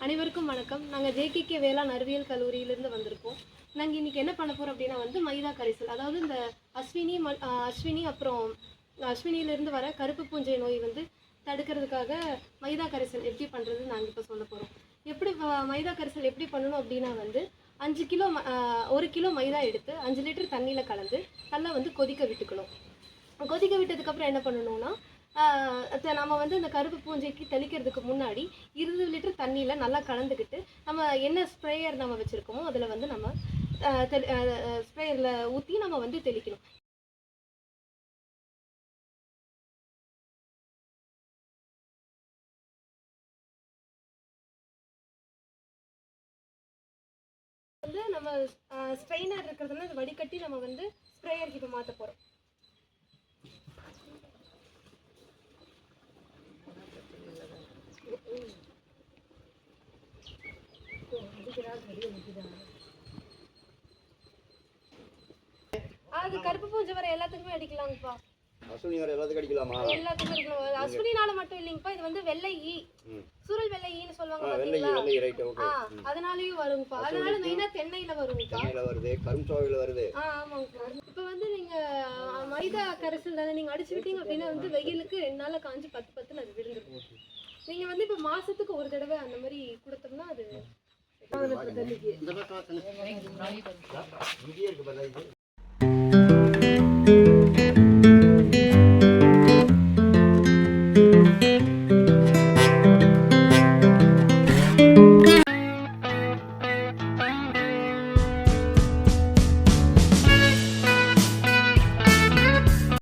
அனைவருக்கும் வணக்கம். நாங்கள் ஜேகேகே வேளாண் அறிவியல் கல்லூரியிலிருந்து வந்திருக்கோம். நாங்கள் இன்னைக்கு என்ன பண்ண போகிறோம் அப்படின்னா வந்து மைதா கரைசல். அதாவது இந்த அஸ்வினி ம அஸ்வினி அப்புறம் அஸ்வினியிலிருந்து வர கருப்பு பூஞ்சை நோய் வந்து தடுக்கிறதுக்காக மைதா கரைசல் எப்படி பண்ணுறது நாங்கள் இப்போ சொல்ல போகிறோம் எப்படி மைதா கரைசல் எப்படி பண்ணணும் அப்படின்னா வந்து அஞ்சு கிலோ ம- ஒரு கிலோ மைதா எடுத்து அஞ்சு லிட்டர் தண்ணியில் கலந்து நல்லா வந்து கொதிக்க விட்டுக்கணும். கொதிக்க விட்டதுக்கப்புறம் என்ன பண்ணணும்னா நம்ம வந்து இந்த கருப்பு பூஞ்சைக்கு தெளிக்கிறதுக்கு முன்னாடி இருபது லிட்டர் தண்ணியில் நல்லா கலந்துக்கிட்டு நம்ம என்ன ஸ்ப்ரேயர் நம்ம வச்சுருக்கோமோ அதில் வந்து நம்ம ஸ்ப்ரேயரில் ஊற்றி நம்ம வந்து தெளிக்கணும். வந்து நம்ம ஸ்ட்ரெயினர் இருக்கிறதுனால வடிகட்டி நம்ம வந்து ஸ்ப்ரேயருக்கு இப்போ மாற்ற போகிறோம் அது கருப்பு பூஞ்சை வர எல்லாத்துக்குமே அடிக்கலாங்கப்பா. அஸ்வினி வர எல்லாத்துக்கும் அடிக்கலாமா? எல்லாத்துக்குமே அடிக்கலாம். அஸ்வினினால மட்டும் இல்லைங்கப்பா இது வந்து வெள்ளை ஈ. சுருள் வெள்ளை ஈன்னு சொல்லுவாங்க வெள்ளை வெள்ளை ரைட் ஓகே அதனாலயும் வருங்கப்பா. அதனால மெயினா தென்னையில வருங்கப்பா. சென்னையில் வருது கரும்சோவையில் வருது. ஆ ஆமாங்கப்பா. இப்போ வந்து நீங்க மைதா கரைசல் தானே நீங்க அடிச்சு விட்டீங்க அப்படின்னா வந்து வெயிலுக்கு ரெண்டு நாள்ல காஞ்சு பத்து பத்துன்னு அது விழுந்துரும். நீங்க வந்து இப்போ மாசத்துக்கு ஒரு தடவை அந்த மாதிரி கொடுத்தோம்னா அது Dapat